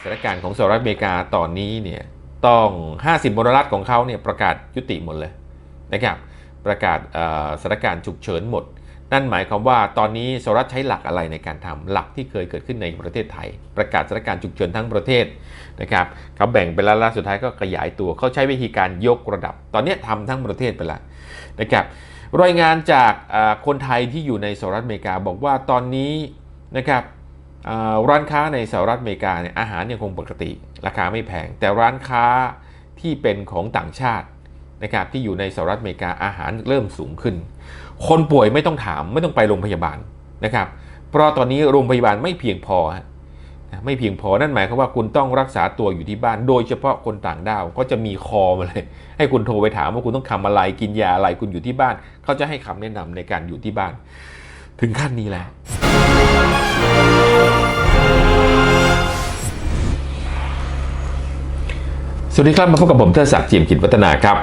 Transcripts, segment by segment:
สถานการณ์ของสหรัฐอเมริกาตอนนี้เนี่ยต้อง 50มลรัฐของเขาเนี่ยประกาศยุติหมดเลยนะครับประกาศสถานการณ์ฉุกเฉินหมด นั่นหมายความว่าตอนนี้สหรัฐใช้หลักอะไรในการทำหลักที่เคยเกิดขึ้นในประเทศไทย ประกาศสถานการณ์ฉุกเฉินทั้งประเทศนะครับเขาแบ่งไปแล้วล่าสุดท้ายก็ขยายตัวเขาใช้วิธีการยกระดับ ตอนนี้ทำทั้งประเทศไปแล้วนะครับรายงานจากคนไทยที่อยู่ในสหรัฐอเมริกาบอกว่าตอนนี้นะครับ ร้านค้าในสหรัฐอเมริกาเนี่ยอาหารยังคงปกติ ราคาไม่แพง แต่ร้านค้าที่เป็นของต่างชาตินะครับที่อยู่ในสหรัฐอเมริกาอาหารเริ่มสูงขึ้น คนป่วยไม่ต้องถามไม่ต้องไปโรงพยาบาลนะครับ เพราะตอนนี้โรงพยาบาลไม่เพียงพอไม่เพียงพอนั่นหมายความว่าคุณต้องรักษาตัวอยู่ที่บ้าน โดยเฉพาะคนต่างด้าวก็จะมีคอมาเลย ให้คุณโทรไปถามว่าคุณต้องทำอะไรกินยาอะไรคุณอยู่ที่บ้าน เขาจะให้คำแนะนำในการอยู่ที่บ้าน ถึงขั้นนี้แล้ว สวัสดีครับมาพบกับผมเทศศักดิ์จิมกิจวัฒนาครับ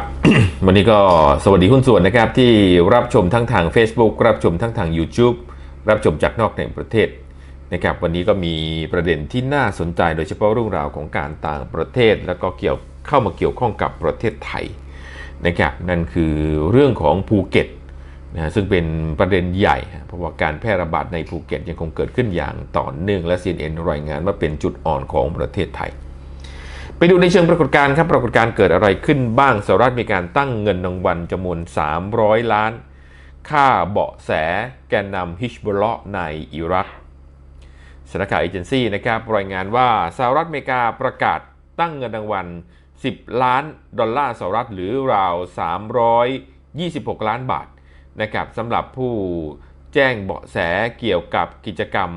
วันนี้ก็สวัสดีหุ้นส่วนนะครับ ที่รับชมทั้งทาง Facebook รับชมทั้งทาง YouTube รับชมจากนอกในประเทศนะครับวันนี้ก็มีประเด็นที่น่าสนใจโดยเฉพาะเรื่องราวของการต่างประเทศ แล้วก็เกี่ยวเข้ามาเกี่ยวข้องกับประเทศไทยนะครับนั่นคือเรื่องของภูเก็ตนะซึ่งเป็นประเด็นใหญ่ เพราะว่าการแพร่ระบาดในภูเก็ตยังคงเกิดขึ้นอย่างต่อเนื่องและ CNN รายงานว่าเป็นจุดอ่อนของประเทศไทย ไปดูในเชิงปรากฏการณ์ครับ ปรากฏการณ์เกิดอะไรขึ้นบ้างสหรัฐมีการตั้งเงินรางวัลจำนวน 300 ล้าน ค่าเบาะแสแกนนำฮิชบลลาะห์ในอิรักสำนักข่าวเอเจนซี่นะครับรายงานว่าสหรัฐอเมริกาประกาศตั้งเงินรางวัล 10 ล้านดอลลาร์สหรัฐหรือราว 326 ล้านบาทนะครับสำหรับผู้แจ้งเบาะแสเกี่ยวกับกิจกรรม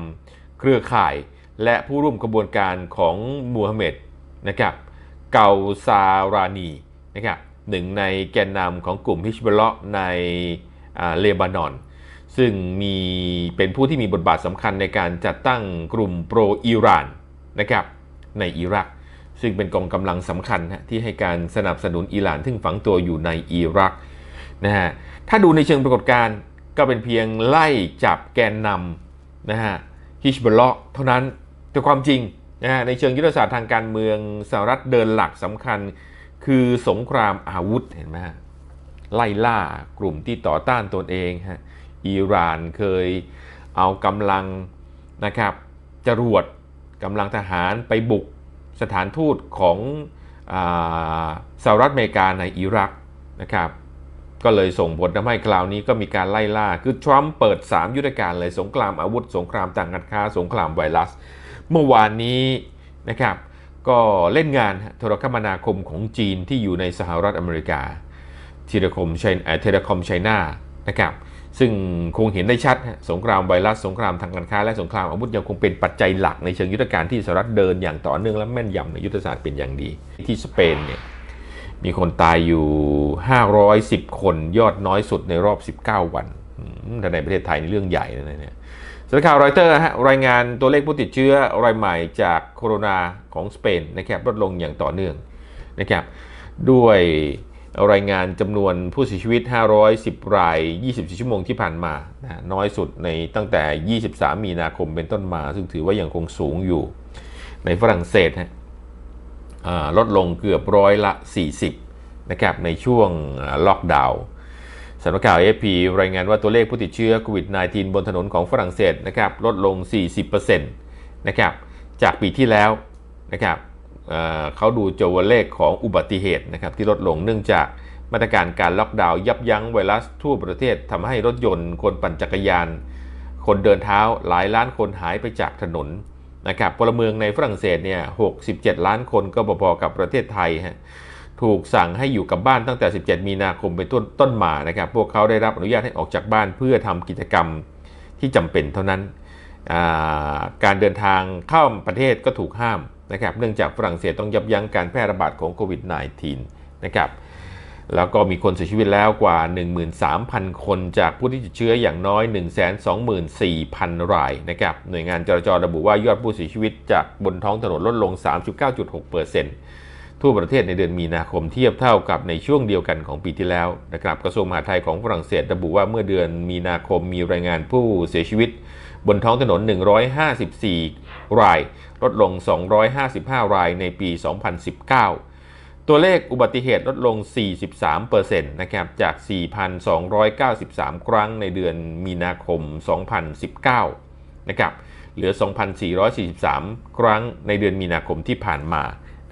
เครือข่าย และผู้ร่วมกระบวนการของมูฮัมหม็ด นะครับเกาซารานีนะครับหนึ่งในแกนนำของกลุ่มฮิชบลเลาะในเลบานอน ซึ่งมีเป็นผู้ที่มีบทบาทสำคัญในการจัดตั้งกลุ่มโปรอิหร่านนะครับในอิรัก ซึ่งเป็นกองกำลังสำคัญฮะที่ให้การสนับสนุนอิหร่านซึ่งฝังตัวอยู่ในอิรักนะฮะถ้าดูในเชิงปรากฏการณ์ก็เป็นเพียงไล่จับแกนนำนะฮะฮิชบลเลาะเท่านั้นแต่ความจริง นะฮะในเชิงยุทธศาสตร์ทางการเมืองสหรัฐเดินหลักสำคัญ คือสงครามอาวุธเห็นไหมไล่ล่ากลุ่มที่ต่อต้านตนเองฮะอิหร่านเคยเอากำลังนะครับจรวดกำลังทหารไปบุกสถานทูตของอสหรัฐอเมริกาในอิรักนะครับก็เลยส่งผลทำให้คราวนี้ก็มีการไล่ล่า คือทรัมป์เปิด 3 ยุทธการเลยสงครามอาวุธ สงครามต่างการค้า สงครามไวรัส เมื่อวานนี้นะครับก็เล่นงานโทรคมนาคมของจีนที่อยู่ในสหรัฐอเมริกาเทเลคอมไชน่าเทเลคอมไชน่านะครับซึ่งคงเห็นได้ชัด สงครามไวรัสสงครามทางการค้าและสงครามอาวุธยังคงเป็นปัจจัยหลักในเชิงยุทธการที่สหรัฐเดินอย่างต่อเนื่องและแม่นยำในยุทธศาสตร์เป็นอย่างดี ที่สเปนเนี่ยมีคนตายอยู่ 510 คนยอดน้อยสุดในรอบ 19 วันแต่ในประเทศไทยในเรื่องใหญ่นะเนี่ย สำนักข่าวรอยเตอร์ฮะรายงานตัวเลขผู้ติดเชื้อรายใหม่จากโคโรนาของสเปนนะครับลดลงอย่างต่อเนื่องนะครับด้วยรายงานจำนวนผู้เสียชีวิต 510 ราย 24 ชั่วโมงที่ผ่านมานะน้อยสุดในตั้งแต่ 23 มีนาคมเป็นต้นมา ซึ่งถือว่ายังคงสูงอยู่ ในฝรั่งเศสฮะลดลงเกือบร้อยละ 40นะครับในช่วงล็อกดาวน์ สำนักข่าว AFP รายงานว่าตัวเลขผู้ติดเชื้อโควิด -19 บนถนนของฝรั่งเศสนะครับลดลง 40%นะครับจากปีที่แล้วนะครับเเขาดูตัวเลขของอุบัติเหตุนะครับที่ลดลงเนื่องจากมาตรการการล็อกดาวน์ยับยั้งไวรัสทั่วประเทศทำให้รถยนต์ คนปั่นจักรยาน คนเดินเท้าหลายล้านคนหายไปจากถนนนะครับพลเมืองในฝรั่งเศสเนี่ย 67 ล้านคนก็พอๆกับประเทศไทยฮะ ถูกสั่งให้อยู่กับบ้านตั้งแต่ 17 มีนาคมเป็นต้นต้นมานะครับ พวกเขาได้รับอนุญาตให้ออกจากบ้านเพื่อทำกิจกรรมที่จำเป็นเท่านั้น การเดินทางเข้าประเทศก็ถูกห้ามนะครับ เนื่องจากฝรั่งเศสต้องยับยั้งการแพร่ระบาดของโควิด -19 นะครับ แล้วก็มีคนเสียชีวิตแล้วกว่า 13,000 คนจากผู้ที่ติดเชื้ออย่างน้อย 124,000 รายนะครับ หน่วยงานจราจรระบุว่ายอดผู้เสียชีวิตจากบนท้องถนนลดลง 39.6% ทั่วประเทศในเดือนมีนาคมเทียบเท่ากับในช่วงเดียวกันของปีที่แล้วนะครับกระทรวงมหาดไทยของฝรั่งเศสระบุว่าเมื่อเดือนมีนาคมมีรายงานผู้เสียชีวิต บนท้องถนน 154 ราย ลดลง 255 รายในปี 2019ตัวเลขอุบัติเหตุลดลง 43%นะครับ จาก 4,293 ครั้งในเดือนมีนาคม 2019 นะครับ เหลือ 2,443 ครั้งในเดือนมีนาคมที่ผ่านมา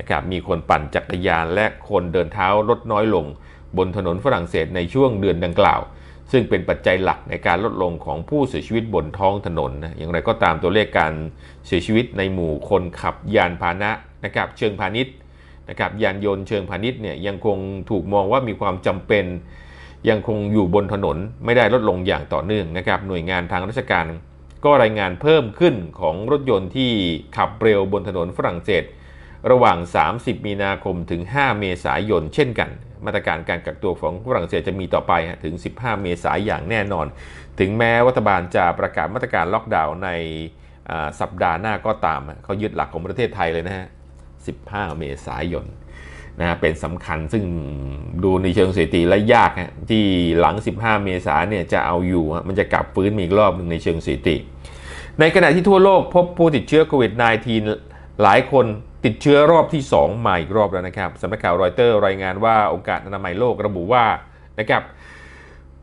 นะครับมีคนปั่นจักรยานและคนเดินเท้าลดน้อยลง บนถนนฝรั่งเศสในช่วงเดือนดังกล่าว ซึ่งเป็นปัจจัยหลักในการลดลงของผู้เสียชีวิตบนท้องถนนนะอย่างไรก็ตามตัวเลขการเสียชีวิตในหมู่คนขับยานพาหนะนะครับเชิงพาณิชย์นะครับยานยนต์เชิงพาณิชย์เนี่ยยังคงถูกมองว่ามีความจำเป็นยังคงอยู่บนถนนไม่ได้ลดลงอย่างต่อเนื่องนะครับหน่วยงานทางราชการ ก็รายงานเพิ่มขึ้นของรถยนต์ที่ขับเร็วบนถนนฝรั่งเศส ระหว่าง 30 มีนาคมถึง 5 เมษายน เช่นกัน มาตรการการกักตัวของฝรั่งเศสจะมีต่อไปถึง 15 เมษายนอย่างแน่นอน ถึงแม้รัฐบาลจะประกาศมาตรการล็อกดาวน์ในสัปดาห์หน้าก็ตาม เขายึดหลักของประเทศไทยเลยนะฮะ 15 เมษายนนะฮะเป็นสำคัญซึ่งดูในเชิงสถิติและยากฮะที่หลัง 15 เมษายนเนี่ยจะเอาอยู่ มันจะกลับฟื้นมีอีกรอบหนึ่งในเชิงสถิติ ในขณะที่ทั่วโลกพบผู้ติดเชื้อโควิด -19 หลายคนติดเชื้อรอบที่ 2 มาอีกรอบแล้วนะครับสำนักข่าวรอยเตอร์รายงานว่าองค์การอนามัยโลกระบุว่านะครับ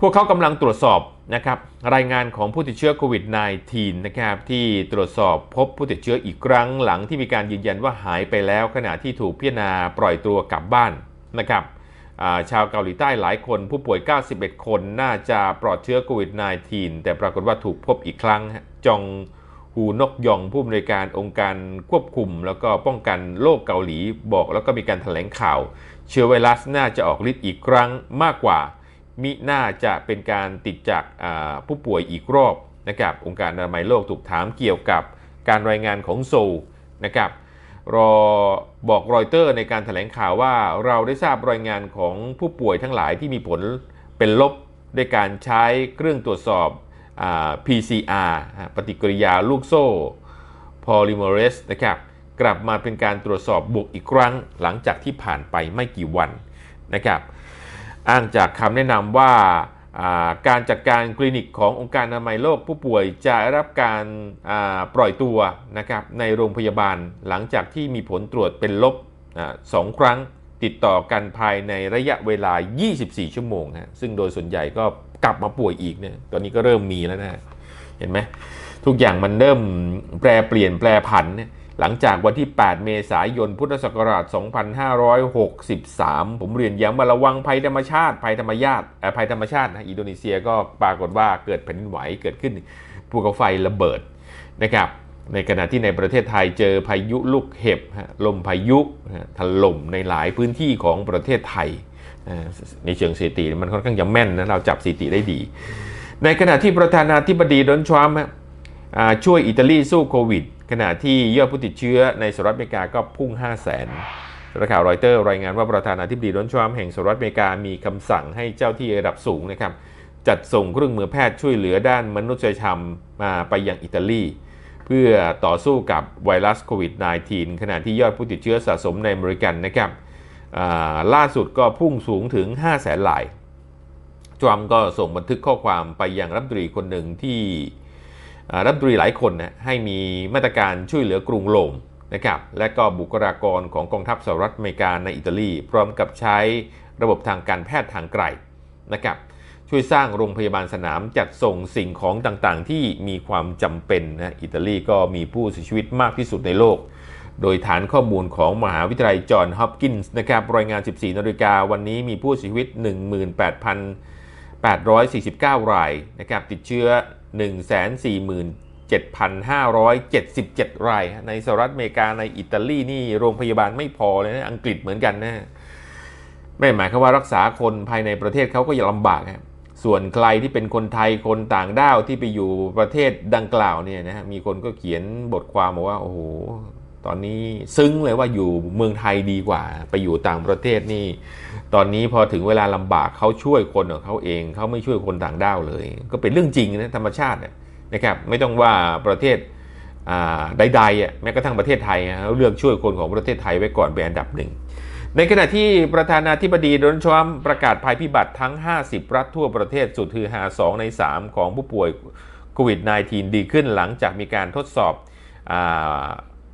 พวกเขากำลังตรวจสอบนะครับรายงานของผู้ติดเชื้อโควิด -19 นะครับที่ตรวจสอบพบผู้ติดเชื้ออีกครั้งหลังที่มีการยืนยันว่าหายไปแล้ว ขณะที่ถูกพิจารณาปล่อยตัวกลับบ้านนะครับชาวเกาหลีใต้หลายคนผู้ป่วย 91 คนน่าจะปลอดเชื้อโควิด -19 แต่ปรากฏว่าถูกพบอีกครั้งจอง ฮูนกยองผู้อำนวยการองค์การควบคุม แล้วก็ป้องกันโรคเกาหลีบอกแล้วก็มีการแถลงข่าว เชื้อไวรัสน่าจะออกฤทธิ์อีกครั้งมากกว่า มิน่าจะเป็นการติดจากผู้ป่วยอีกรอบนะครับองค์การอนามัยโลกถูกถามเกี่ยวกับการรายงานของโซลนะครับรอบอกรอยเตอร์ในการแถลงข่าวว่าเราได้ทราบรายงานของผู้ป่วยทั้งหลายที่มีผลเป็นลบด้วยการใช้เครื่องตรวจสอบ PCR ปฏิกิริยาลูกโซ่ polymerase นะครับกลับมาเป็นการตรวจสอบบวกอีกครั้ง หลังจากที่ผ่านไปไม่กี่วันนะครับอ้างจากคำแนะนำว่าการจัดการคลินิกขององค์การอนามัยโลกผู้ป่วยจะรับการาปล่อยตัวนะครับในโรงพยาบาลหลังจากที่มีผลตรวจเป็นลบอสองครั้งติดต่อกันภายในระยะเวลา 24 ชั่วโมงฮะซึ่งโดยส่วนใหญ่ก็ กลับมาป่วยอีกเนี่ย ตอนนี้ก็เริ่มมีแล้วนะเห็นไหมทุกอย่างมันเริ่มแปรเปลี่ยนแปรผันเนี่ยหลังจากวันที่ 8 เมษายน พุทธศักราช 2563 ผมเรียนย้ำว่าระวังภัยธรรมชาติ ภัยธรรมชาติภัยธรรมชาตินะ อินโดนีเซียก็ปรากฏว่าเกิดแผ่นดินไหว เกิดขึ้นภูเขาไฟระเบิดนะครับ ในขณะที่ในประเทศไทยเจอพายุลูกเห็บฮะลมพายุฮะถล่มในหลายพื้นที่ของประเทศไทย ในเชิงสถิติมันค่อนข้างจะแม่นนะเราจับสถิติได้ดี ในขณะที่ประธานาธิบดีโดนัลด์ทรัมป์ช่วยอิตาลีสู้โควิด ขณะที่ยอดผู้ติดเชื้อในสหรัฐอเมริกาก็พุ่ง 5 0 0 0 0นสข่าวรอยเตอร์รายงานว่าประธานาธิบดีโดนัลด์ทรัมป์แห่งสหรัฐอเมริกามีคำสั่งให้เจ้าที่ระดับสูงนะครับจัดส่งเครื่องมือแพทย์ช่วยเหลือด้านมนุษยธรรมมาไปยังอิตาลีเพื่อต่อสู้กับไวรัสโควิด -19 ขณะที่ยอดผู้ติดเชื้อสะสมในอเมริกันนะครับ ล่าสุดก็พุ่งสูงถึง 5 0 0 0 0 0รายทรัมก็ส่งบันทึกข้อความไปยังรัฐมนตรีคนหนึ่งที่รัฐมนตรีหลายคนนะให้มีมาตรการช่วยเหลือกรุงโรมนะครับและก็บุคลากรของกองทัพสหรัฐอเมริกาในอิตาลี พร้อมกับใช้ระบบทางการแพทย์ทางไกลนะครับช่วยสร้างโรงพยาบาลสนามจัดส่งสิ่งของต่างๆ ที่มีความจำเป็นนะอิตาลีก็มีผู้เสียชีวิตมากที่สุดในโลก โดยฐานข้อมูลของมหาวิทยาลัยจอห์นฮอปกินส์นะครับรายงาน 14 นาฬิกาวันนี้มีผู้เสียชีวิต 18,849 รายนะครับติดเชื้อ 147,577 ราย ในสหรัฐอเมริกาในอิตาลีนี่โรงพยาบาลไม่พอเลยนะอังกฤษเหมือนกันนะไม่หมายความว่ารักษาคนภายในประเทศเขาก็ยังลำบากฮะส่วนใครที่เป็นคนไทยคนต่างด้าวที่ไปอยู่ประเทศดังกล่าวเนี่ยนะฮะมีคนก็เขียนบทความบอกว่าโอ้โห ตอนนี้ซึ้งเลยว่าอยู่เมืองไทยดีกว่า ไปอยู่ต่างประเทศนี่ ตอนนี้พอถึงเวลาลำบากเขาช่วยคนของเขาเองเขาไม่ช่วยคนต่างด้าวเลย ก็เป็นเรื่องจริงนะธรรมชาตินะครับไม่ต้องว่าประเทศใดๆอะแม้กระทั่งประเทศไทยเขาเลือกช่วยคนของประเทศไทยไว้ก่อนเป็นอันดับหนึ่งในขณะที่ประธานาธิบดีโดนัลด์ทรัมป์ประกาศภัยพิบัติทั้ง 50 รัฐทั่วประเทศสุดคือหา 2 ใน 3 ของผู้ป่วยโควิด -19 ดีขึ้นหลังจากมีการทดสอบอ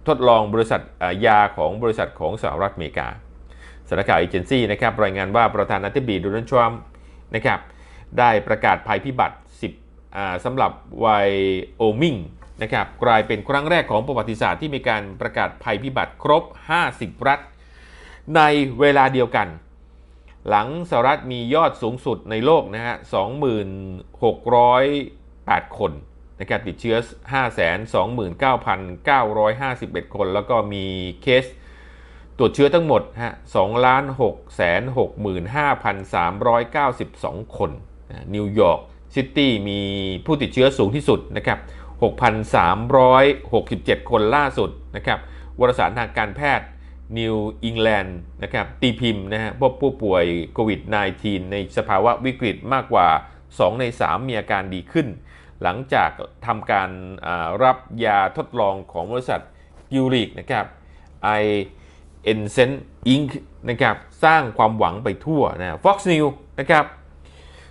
ทดลองบริษัทยาของบริษัทของสหรัฐอเมริกาสำนักข่าวเอเจนซี่นะครับรายงานว่าประธานาธิบดีโดนัลด์ทรัมป์นะครับได้ประกาศภัยพิบัติ 10อ่าสำหรับไวโอมิงนะครับกลายเป็นครั้งแรกของประวัติศาสตร์ที่มีการประกาศภัยพิบัติครบ 50 รัฐ ในเวลาเดียวกัน หลังสหรัฐมียอดสูงสุดในโลกนะฮะ 26,800คน นะครับติดเชื้อ 529,951 คน แล้วก็มีเคสตรวจเชื้อทั้งหมดฮะ2,665,392 คนนะนิวยอร์กซิตี้มีผู้ติดเชื้อสูงที่สุดนะครับ 6,367 คนล่าสุดนะครับวารสารทางการแพทย์นิวอิงแลนด์นะครับตีพิมพ์นะฮะพบผู้ป่วยโควิด -19 ในสภาวะวิกฤตมากกว่า 2 ใน 3 มีอาการดีขึ้น หลังจากทำการรับยาทดลองของบริษัทยูริกนะครับไอเอ็นเซนอิงนะครับสร้างความหวังไปทั่วนะ Fox News นะครับ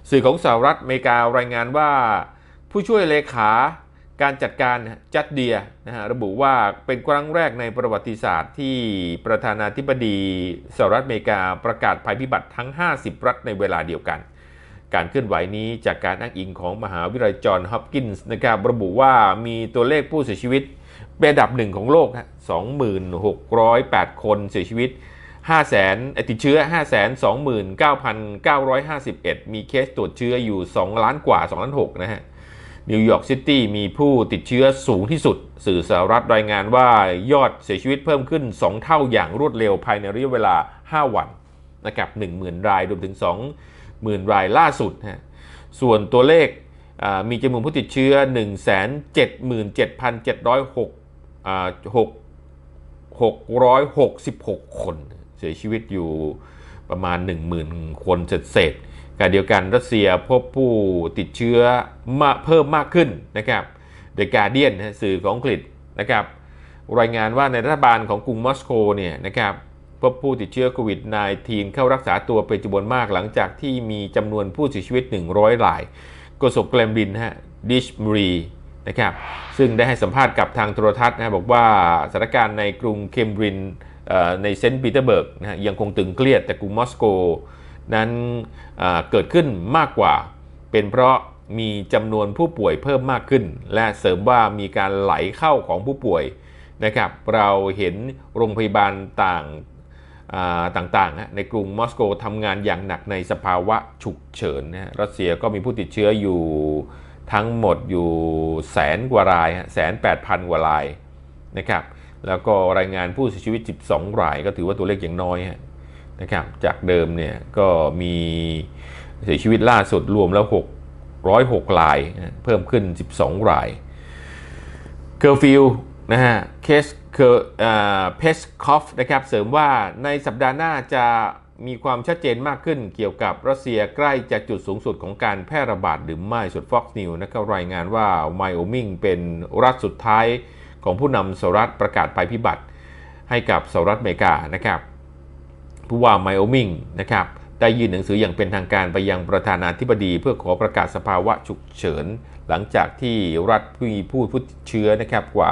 สื่อของสหรัฐอเมริการายงานว่าผู้ช่วยเลขาการจัดการจัดเดียนะฮะระบุว่าเป็นครั้งแรกในประวัติศาสตร์ที่ประธานาธิบดีสหรัฐอเมริกาประกาศภัยพิบัติทั้ง 50 รัฐในเวลาเดียวกัน การเคลื่อนไหวนี้จากการอ้างอิงของมหาวิทยาลัยจอห์นฮอปกินส์นะครับระบุว่ามีตัวเลขผู้เสียชีวิตเป็นอันดับหนึ่งของโลกฮะ26,608 คนเสียชีวิต 5 0 0แสนติดเชื้อ 5 2 9 9 5 1 มีเคสตรวจเชื้ออยู่ 2 ล้านกว่า 2 ล้าน6นะฮะ นิวยอร์กซิตี้มีผู้ติดเชื้อสูงที่สุด สื่อสหรัฐรายงานว่ายอดเสียชีวิตเพิ่มขึ้น 2 เท่าอย่างรวดเร็วภายในระยะเวลา 5 วันนะครับ10,000 รายรวมถึง 20,000 รายล่าสุดฮะส่วนตัวเลขมีจำนวนผู้ติดเชื้อ 1 7 7 7 0 6 6 666 คน เสียชีวิตอยู่ประมาณ 10,000 คนเศษๆการเดียวกันรัสเซียพบผู้ติดเชื้อมาเพิ่มมากขึ้นนะครับ The Guardian นสื่อของอังกฤษนะครับรายงานว่าในรัฐบาลของกรุงมอสโกเนี่ยนะครับ พบผู้ติดเชื้อโควิด -19 เข้ารักษาตัวเป็นจำนวนมากหลังจากที่มีจำนวนผู้เสียชีวิต 100รายโฆษกเกรมลินฮะดิชมรีนะครับซึ่งได้ให้สัมภาษณ์กับทางโทรทัศน์นะบอกว่าสถานการณ์ในกรุงเคมบรินในเซนต์ปีเตอร์เบิร์กนะฮะยังคงตึงเครียดแต่กรุงมอสโกนั้นเเกิดขึ้นมากกว่า เป็นเพราะมีจำนวนผู้ป่วยเพิ่มมากขึ้น และเสริมว่ามีการไหลเข้าของผู้ป่วยนะครับเราเห็นโรงพยาบาลต่าง ต่างๆฮะในกรุงมอสโกทำงานอย่างหนักในสภาวะฉุกเฉินนะรัสเซียก็มีผู้ติดเชื้ออยู่ทั้งหมดอยู่แสนกว่ารายแสนแปดพันกว่ารายนะครับแล้วก็รายงานผู้เสียชีวิต 12 ราย ก็ถือว่าตัวเลขอย่างน้อยนะครับจากเดิมเนี่ยก็มีเสียชีวิตล่าสุดรวมแล้ว 606 ราย เพิ่มขึ้น 12 ราย เคอร์ฟิวนะฮะเคส คือเพสคอฟนะครับเสริมว่าในสัปดาห์หน้าจะมีความชัดเจนมากขึ้นเกี่ยวกับรัสเซียใกล้จะจุดสูงสุดของการแพร่ระบาดหรือไม่สุด Fox News นะครับรายงานว่าไมโอมิงเป็นรัฐสุดท้ายของผู้นำสหรัฐประกาศภัยพิบัติให้กับสหรัฐอเมริกานะครับผู้ว่าไมโอมิงนะครับได้ยื่นหนังสืออย่างเป็นทางการไปยังประธานาธิบดี เพื่อขอประกาศสภาวะฉุกเฉิน หลังจากที่รัฐมีผู้ผู้ติดเชื้อนะครับกว่า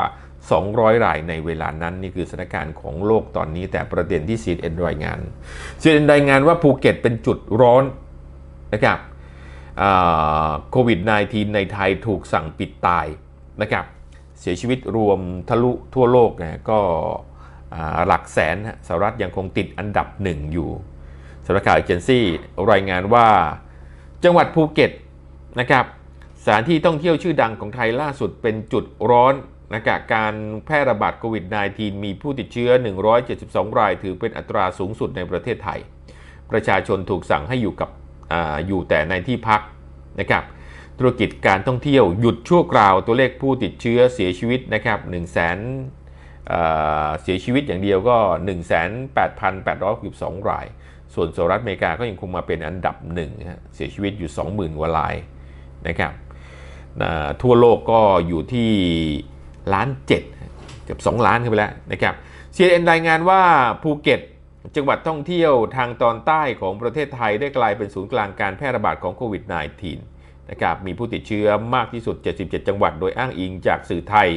200 รายในเวลานั้นนี่คือสถานการณ์ของโลกตอนนี้ แต่ประเด็นที่ CNN รายงาน CNN รายงานว่าภูเก็ตเป็นจุดร้อนนะครับโควิด -19 ในไทยถูกสั่งปิดตายนะครับเสียชีวิตรวมทะลุทั่วโลกนะก็หลักแสนฮะสหรัฐยังคงติดอันดับหนึ่งอยู่สำนักข่าวเอเจนซี่รายงานว่าจังหวัดภูเก็ตนะครับสถานที่ท่องเที่ยวชื่อดังของไทยล่าสุดเป็นจุดร้อน นะครับการแพร่ระบาดโควิด -19 มีผู้ติดเชื้อ 172 ราย ถือเป็นอัตราสูงสุดในประเทศไทย ประชาชนถูกสั่งให้อยู่กับออยู่แต่ในที่พักนะครับธุรกิจการท่องเที่ยวหยุดชั่วคราวตัวเลขผู้ติดเชื้อเสียชีวิตนะครับ1 0 0 0 0 0เอ่อเสียชีวิตอย่างเดียวก็ 18,862 ราย ส่วนสหรัฐอเมริกาก็ยังคงมาเป็นอันดับหนึ่งฮะเสียชีวิตอยู่ 20,000กว่ารายนะครับทั่วโลกก็อยู่ที่ ล้านเจ็ดเกือบ2 ล้านขึ้นไปแล้วนะครับ CNN รายงานว่าภูเก็ตจังหวัดท่องเที่ยวทางตอนใต้ของประเทศไทยได้กลายเป็นศูนย์กลางการแพร่ระบาดของโควิด -19 นะครับมีผู้ติดเชื้อมากที่สุด 77 จังหวัด โดยอ้างอิงจากสื่อไทย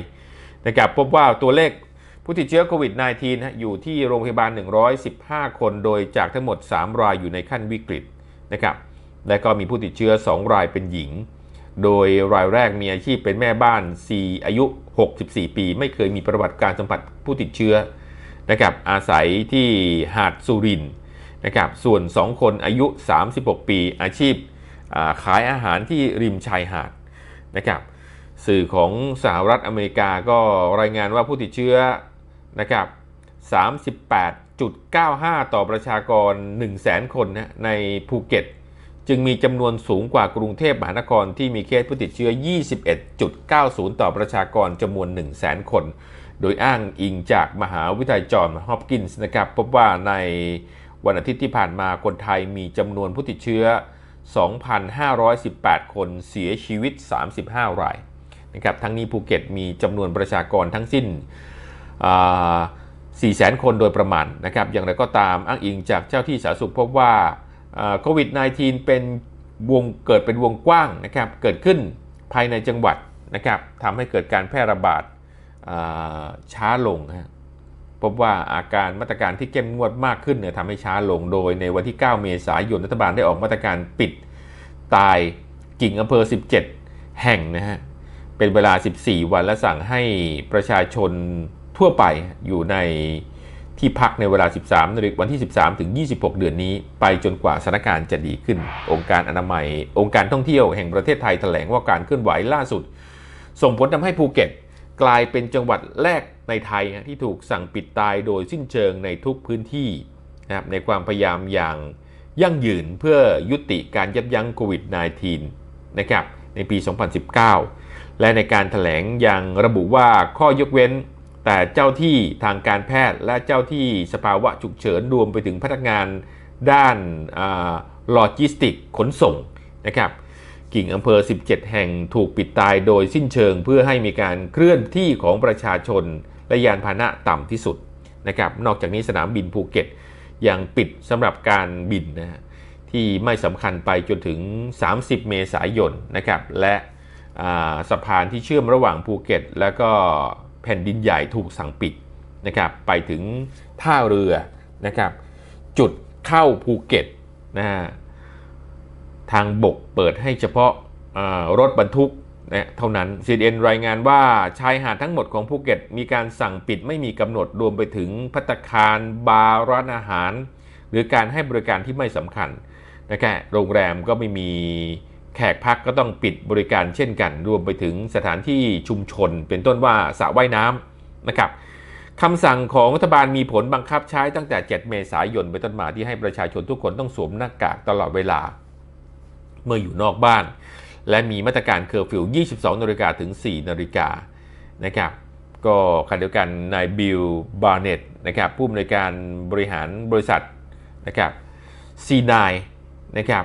นะครับพบว่าตัวเลขผู้ติดเชื้อโควิด -19 นะอยู่ที่โรงพยาบาล 115 คน โดยจากทั้งหมด 3 รายอยู่ในขั้นวิกฤตนะครับ และก็มีผู้ติดเชื้อ 2 รายเป็นหญิง โดยรายแรกมีอาชีพเป็นแม่บ้าน4อายุ 64 ปี ไม่เคยมีประวัติการสัมผัสผู้ติดเชื้อนะครับอาศัยที่หาดสุรินนะครับส่วน 2 คนอายุ 36 ปี อาชีพาขายอาหารที่ริมชายหาดนะครับสื่อของสหรัฐอเมริกาก็รายงานว่าผู้ติดเชื้อนะครับ38.95 ต่อประชากร 100,000 คนนะในภูเก็ต จึงมีจำนวนสูงกว่ากรุงเทพมหานครที่มีเคสผู้ติดเชื้อ 21.90 ต่อประชากรจำนวน 100,000 คน โดยอ้างอิงจากมหาวิทยาลัยจอห์นฮอปกินส์นะครับ พบว่าในวันอาทิตย์ที่ผ่านมาคนไทยมีจำนวนผู้ติดเชื้อ 2,518 คนเสียชีวิต 35 รายนะครับทั้งนี้ภูเก็ตมีจำนวนประชากรทั้งสิ้น4แสนคนโดยประมาณนะครับ อย่างไรก็ตามอ้างอิงจากเจ้าที่สาธารณสุขพบว่า โควิด -19 เป็นวงเกิดเป็นวงกว้างนะครับ เกิดขึ้นภายในจังหวัดนะครับทำให้เกิดการแพร่ระบาดาช้าลงฮะพบว่าอาการมาตรการที่เข้มงวดมากขึ้นเนี่ยทำให้ช้าลงโดยในวันที่ 9 เมษายนรัฐบาลได้ออกมาตรการปิดตายกิ่งอำเภอ 17 แห่งนะฮะเป็นเวลา 14 วันและสั่งให้ประชาชนทั่วไปอยู่ใน ที่พักในเวลา 13นาฬิกาวันที่ 13 ถึง 26 เดือนนี้ ไปจนกว่าสถานการณ์จะดีขึ้น องค์การอนามัย องค์การท่องเที่ยวแห่งประเทศไทยแถลงว่าการเคลื่อนไหวล่าสุด ส่งผลทำให้ภูเก็ต กลายเป็นจังหวัดแรกในไทยที่ถูกสั่งปิดตายโดยสิ้นเชิงในทุกพื้นที่นะครับในความพยายามอย่างยั่งยืนเพื่อยุติการยับยั้งโควิด -19 นะครับในปี 2019 และในการถแถลงยังระบุว่าข้อยกเว้น แต่เจ้าที่ทางการแพทย์และเจ้าที่สภาวะฉุกเฉินรวมไปถึงพนักงานด้านโลจิสติกขนส่งนะครับกิ่งอำเภอ 17 แห่งถูกปิดตายโดยสิ้นเชิงเพื่อให้มีการเคลื่อนที่ของประชาชนและยานพาหนะต่ำที่สุดนะครับนอกจากนี้สนามบินภูเก็ตยังปิดสำหรับการบินนะฮะที่ไม่สำคัญไปจนถึง 30 เมษายนนะครับและสะพานที่เชื่อมระหว่างภูเก็ต แล้วก็ แผ่นดินใหญ่ถูกสั่งปิดนะครับไปถึงท่าเรือนะครับจุดเข้าภูเก็ตนะฮะทางบกเปิดให้เฉพาะารถบรรทุกนะเท่านั้น CNN รายงานว่าชายหาดทั้งหมดของภูเก็ต มีการสั่งปิดไม่มีกำหนดรวมไปถึงพัตตาคาร บาร์ร้านอาหาร หรือการให้บริการที่ไม่สำคัญนะครับโรงแรมก็ไม่มี แขกพักก็ต้องปิดบริการเช่นกัน รวมไปถึงสถานที่ชุมชน เป็นต้นว่าสระว่ายน้ำนะครับคำสั่งของรัฐบาลมีผลบังคับใช้ตั้งแต่ 7 เมษายนเป็นต้นมาที่ให้ประชาชนทุกคนต้องสวมหน้ากากตลอดเวลา เมื่ออยู่นอกบ้าน และมีมาตรการเคอร์ฟิว 22นาฬิกาถึง 4นาฬิกานะครับก็ขณะเดียวกันนายบิลบาร์เน็ตนะครับผู้อำนวยการบริหารบริษัทนะครับ C9 นะครับ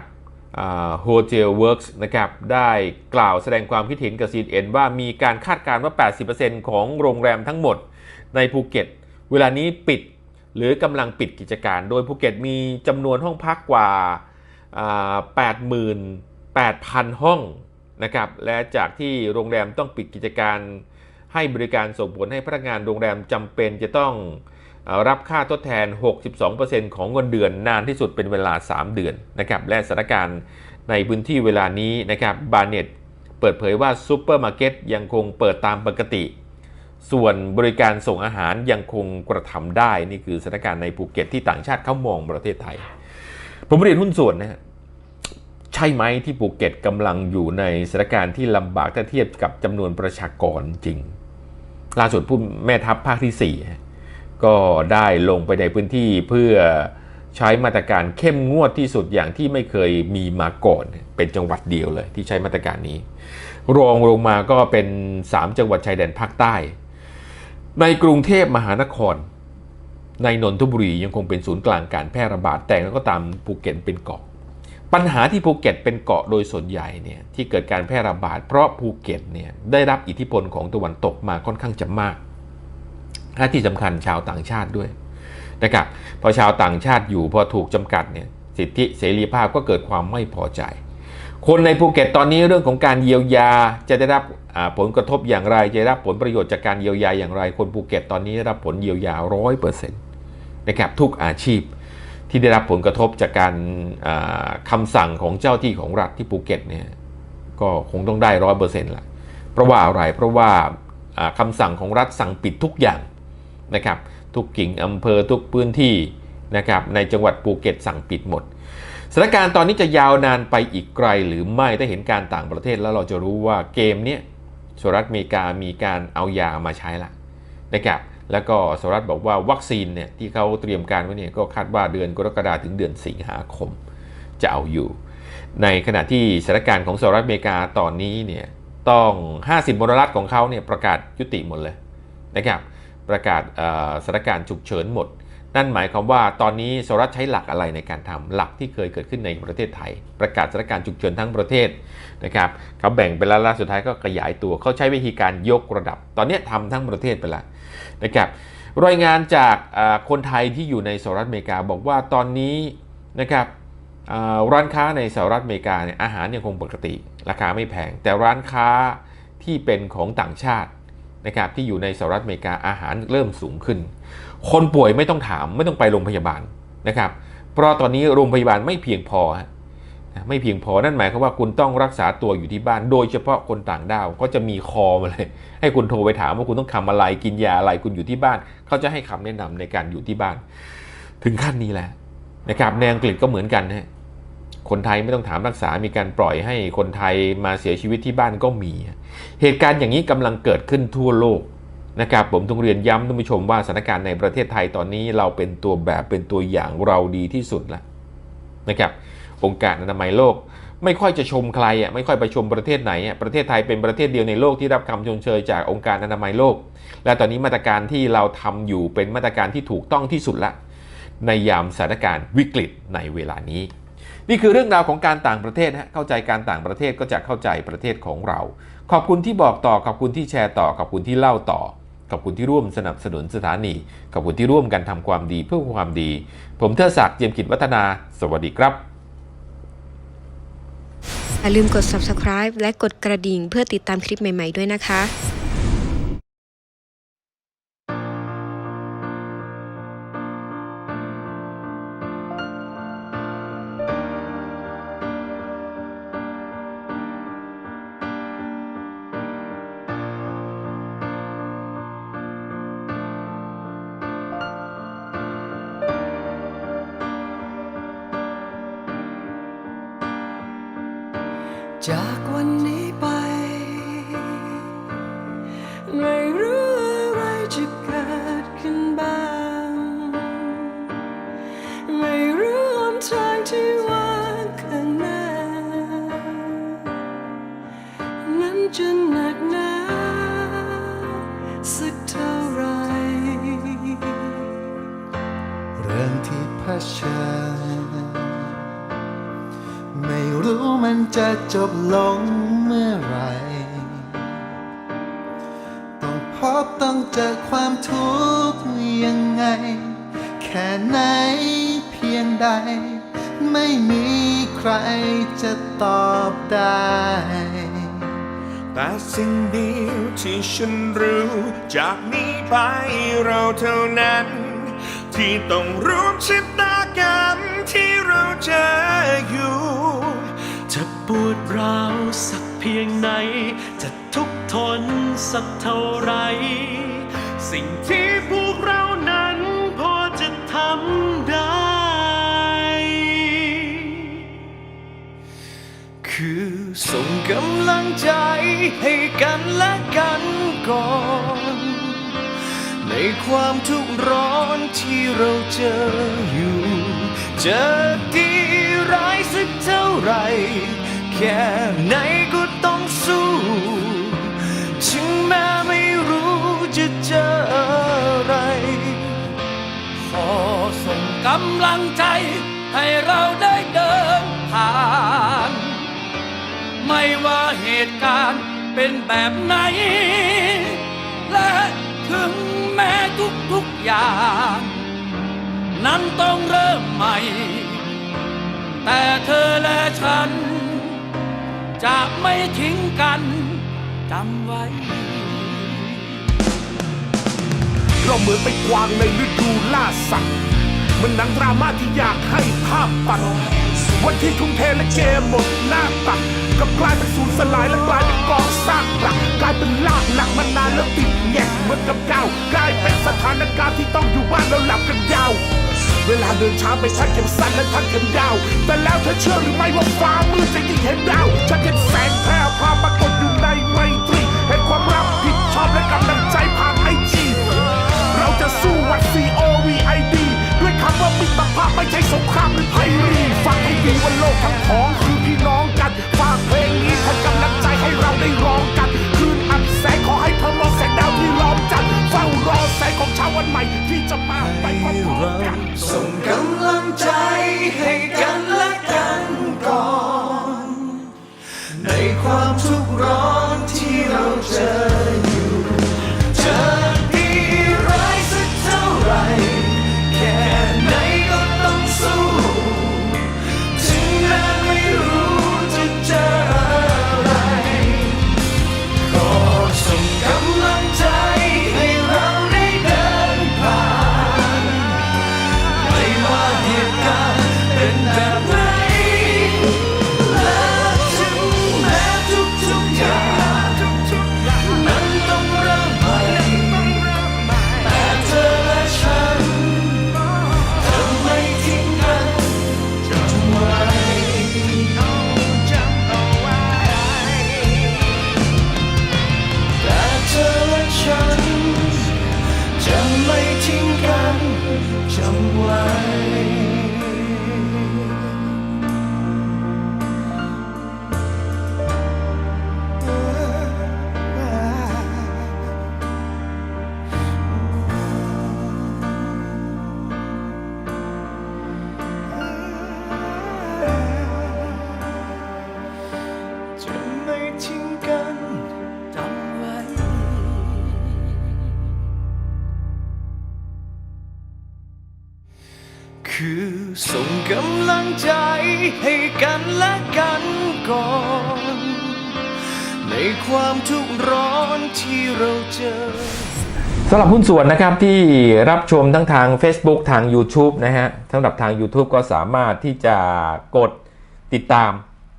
โฮเทลเวิร์กส์นะครับได้กล่าวแสดงความคิดเห็นกับ CNN ว่ามีการคาดการณ์ว่า 80%ของโรงแรมทั้งหมดในภูเก็ต เวลานี้ปิดหรือกำลังปิดกิจการ โดยภูเก็ตมีจำนวนห้องพักกว่าอ่า88,000 ห้องนะครับและจากที่โรงแรมต้องปิดกิจการให้บริการส่งผลให้พนักงานโรงแรมจำเป็นจะต้อง รับค่าทดแทน 62%ของเงินเดือนนานที่สุดเป็นเวลา 3 เดือนนะครับและสถานการณ์ในพื้นที่เวลานี้นะครับบาร์เน็ตเปิดเผยว่าซูเปอร์มาร์เก็ตยังคงเปิดตามปกติ ส่วนบริการส่งอาหารยังคงกระทำได้ นี่คือสถานการณ์ในภูเก็ตที่ต่างชาติเขามองประเทศไทย ผมเรียนหุ้นส่วนนะฮะใช่ไหมที่ภูเก็ตกำลังอยู่ในสถานการณ์ที่ลำบากถ้าเทียบกับจำนวนประชากรจริงล่าสุดผู้แม่ทัพภาคที่4 ก็ได้ลงไปในพื้นที่เพื่อใช้มาตรการเข้มงวดที่สุดอย่างที่ไม่เคยมีมาก่อนเป็นจังหวัดเดียวเลยที่ใช้มาตรการนี้ รองลงมาก็เป็น 3 จังหวัดชายแดนภาคใต้ ในกรุงเทพมหานคร ในนนทบุรียังคงเป็นศูนย์กลางการแพร่ระบาดแต่แล้วก็ตามภูเก็ตเป็นเกาะ ปัญหาที่ภูเก็ตเป็นเกาะโดยส่วนใหญ่เนี่ยที่เกิดการแพร่ระบาดเพราะภูเก็ตเนี่ยได้รับอิทธิพลของตะวันตกมาค่อนข้างจะมาก และที่สำคัญชาวต่างชาติด้วยนะครับพอชาวต่างชาติอยู่พอถูกจำกัดเนี่ยสิทธิเสรีภาพก็เกิดความไม่พอใจ คนในภูเก็ตตอนนี้เรื่องของการเยียวยาจะได้รับผลกระทบอย่างไร จะได้รับผลประโยชน์จากการเยียวยาอย่างไร คนภูเก็ตตอนนี้ได้รับผลเยียวยาร้อยเปอร์เซ็นต์นะครับทุกอาชีพที่ได้รับผลกระทบจากการอ่าคำสั่งของเจ้าที่ของรัฐที่ภูเก็ตเนี่ยก็คงต้องได้ร้อยเปอร์เซ็นต์ละเพราะว่าอะไรเพราะว่าอ่าคำสั่งของรัฐสั่งปิดทุกอย่าง นะครับ ทุกกิ่งอำเภอทุกพื้นที่นะครับในจังหวัดภูเก็ตสั่งปิดหมดสถานการณ์ตอนนี้จะยาวนานไปอีกไกลหรือไม่ถ้าเห็นการต่างประเทศแล้วเราจะรู้ว่าเกมเนี้ยสหรัฐอเมริกามีการเอายามาใช้ละนะครับแล้วก็สหรัฐบอกว่าวัคซีนเนี่ยที่เขาเตรียมการไว้เนี่ยก็คาดว่าเดือนกรกฎาคมถึงเดือนสิงหาคมจะเอาอยู่ ในขณะที่สถานการณ์ของสหรัฐอเมริกาตอนนี้เนี่ยต้อง 50มลรัฐของเขาเนี่ยประกาศยุติหมดเลยนะครับ ประกาศสถานการณ์ฉุกเฉินหมด นั่นหมายความว่าตอนนี้สหรัฐใช้หลักอะไรในการทำหลักที่เคยเกิดขึ้นในประเทศไทย ประกาศสถานการณ์ฉุกเฉินทั้งประเทศนะครับเขาแบ่งเป็นละละสุดท้ายก็ขยายตัวเขาใช้วิธีการยกระดับ ตอนนี้ทำทั้งประเทศไปแล้วนะครับรายงานจากคนไทยที่อยู่ในสหรัฐอเมริกาบอกว่าตอนนี้นะครับร้านค้าในสหรัฐอเมริกาเนี่ยอาหารยังคงปกติ ราคาไม่แพง แต่ร้านค้าที่เป็นของต่างชาติ นะครับที่อยู่ในสหรัฐอเมริกาอาหารเริ่มสูงขึ้น คนป่วยไม่ต้องถามไม่ต้องไปโรงพยาบาลนะครับ เพราะตอนนี้โรงพยาบาลไม่เพียงพอไม่เพียงพอนั่นหมายความว่าคุณต้องรักษาตัวอยู่ที่บ้าน โดยเฉพาะคนต่างด้าวก็จะมีคอมาเลย ให้คุณโทรไปถามว่าคุณต้องทำอะไรกินยาอะไรคุณอยู่ที่บ้าน เขาจะให้คำแนะนำในการอยู่ที่บ้าน ถึงขั้นนี้แหละนะครับในอังกฤษก็เหมือนกันนะฮะ คนไทยไม่ต้องถามรักษา มีการปล่อยให้คนไทยมาเสียชีวิตที่บ้านก็มี เหตุการณ์อย่างนี้กำลังเกิดขึ้นทั่วโลกนะครับผมต้องเรียนย้ำท่านผู้ชมว่าสถานการณ์ในประเทศไทยตอนนี้เราเป็นตัวแบบเป็นตัวอย่างเราดีที่สุดแล้วนะครับองค์การอนามัยโลกไม่ค่อยจะชมใครอะไม่ค่อยไปชมประเทศไหนอะประเทศไทยเป็นประเทศเดียวในโลกที่รับคำชมเชยจากองค์การอนามัยโลก และตอนนี้มาตรการที่เราทำอยู่เป็นมาตรการที่ถูกต้องที่สุดละ ในยามสถานการณ์วิกฤตในเวลานี้ นี่คือเรื่องราวของการต่างประเทศฮะเข้าใจการต่างประเทศก็จะเข้าใจประเทศของเรา ขอบคุณที่บอกต่อขอบคุณที่แชร์ต่อขอบคุณที่เล่าต่อขอบคุณที่ร่วมสนับสนุนสถานีขอบคุณที่ร่วมกันทำความดีเพื่อความดี ผมเทอศักดิ์เจียมกิจวัฒนา สวัสดีครับอย่าลืมกด subscribe และกดกระดิ่งเพื่อติดตามคลิปใหม่ ๆ ด้วยนะคะ รื่องที่เผชิญไม่รู้มันจะจบลงเมื่อไร ต้องพบต้องเจอความทุกข์ยังไง แค่ไหนเพียงใด ไม่มีใครจะตอบได้ แต่สิ่งเดียวที่ฉันรู้ จากนี้ไปเราเท่านั้น ที่ต้องร่วมชะตากรรมที่เราเจออยู่ จะปวดร้าวสักเพียงไหน จะทุกข์ทนสักเท่าไร สิ่งที่พวกเรานั้นพอจะทำได้ คือส่งกำลังใจให้กันและกันก่อน ความทุกข์ร้อนที่เราเจออยู่เจอดีร้ายสักเท่าไร แค่ไหนก็ต้องสู้ถึงแม้ไม่รู้จะเจออะไร ขอส่งกำลังใจให้เราได้เดินผ่าน ไม่ว่าเหตุการณ์เป็นแบบไหน และถึง แม้ทุกอย่าง นั้นต้องเริ่มใหม่ แต่เธอและฉัน จะไม่ทิ้งกันจำไว้เราเหมือนไปกวางในฤดูล่าสัตว์เหมันหนังดราม่าที่อยากให้ภาพปัด วันที่ทุ่มเทและเกมหมดหน้าตักกลับกลายเป็นสูญสลายและกลายเป็นกองซากปรักกลายเป็นลากหลักมานานแล้วติดแงกเหมือนกับก้าวกลายเป็นสถานการณ์ที่ต้องอยู่บ้านแล้วหลับกันยาว เวลาเดินช้าไปทัดเข็มสั้นและทัดเข็มยาว แต่แล้วเธอเชื่อหรือไม่ว่าฟ้ามืดจะยิ่งเห็นดาวฉันเห็นแสงแพร่พาปรากฏอยู่ในไมตรีเห็นความรับผิดชอบและกำลังใจผ่านไอจีเราจะสู้วัด C O V ภาพไม่ใช่สงครามหรือไพรีฟังให้ดีว่าโลกทั้งของคือพี่น้องกัน ฝากเพลงนี้แทนกำลังใจให้เราได้ร้องกัน คืนอับแสงขอให้เธอมองแสงดาวที่ล้อมจันทร์เฝ้ารอแสงของชาวันใหม่ที่จะมาไปพร้อมๆกัน ส่งกำลังใจให้กันและกันก่อน ในความทุกข์ร้อนที่ ความทุกข์ร้อนที่เราเจอสำหรับหุ้นส่วนนะครับที่รับชมทั้งทาง Facebook ทาง YouTube นะฮะสำหรับทาง YouTube ก็สามารถที่จะกดติดตาม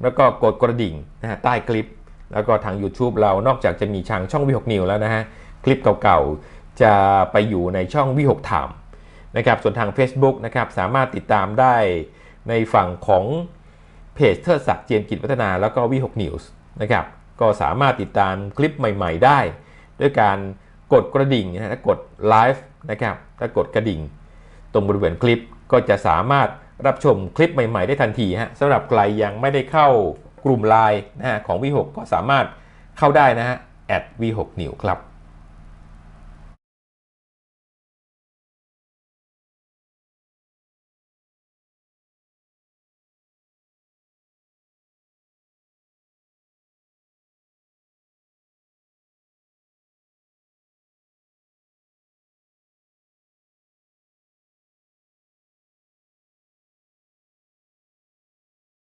แล้วก็กดกระดิ่งนะฮะใต้คลิป แล้วก็ทาง YouTube เรานอกจากจะมีทางช่องวิหกนิวแล้วนะฮะคลิปเก่าๆ จะไปอยู่ในช่องวิหกถามนะครับส่วนทาง Facebook นะครับสามารถติดตามได้ในฝั่งของเพจเทิดศักดิ์เจียมกิจวัฒนาแล้วก็วิหกนิวส์นะครับ ก็สามารถติดตามคลิปใหม่ๆได้ ด้วยการกดกระดิ่งนะฮะถ้ากดไลฟ์นะครับถ้ากดกระดิ่ง ตรงบริเวณคลิปก็จะสามารถรับชมคลิปใหม่ๆได้ทันทีฮะสำหรับใครยังไม่ได้เข้ากลุ่มไลน์นะฮะของ V6 ก็สามารถเข้าได้นะฮะ V6 New ครับ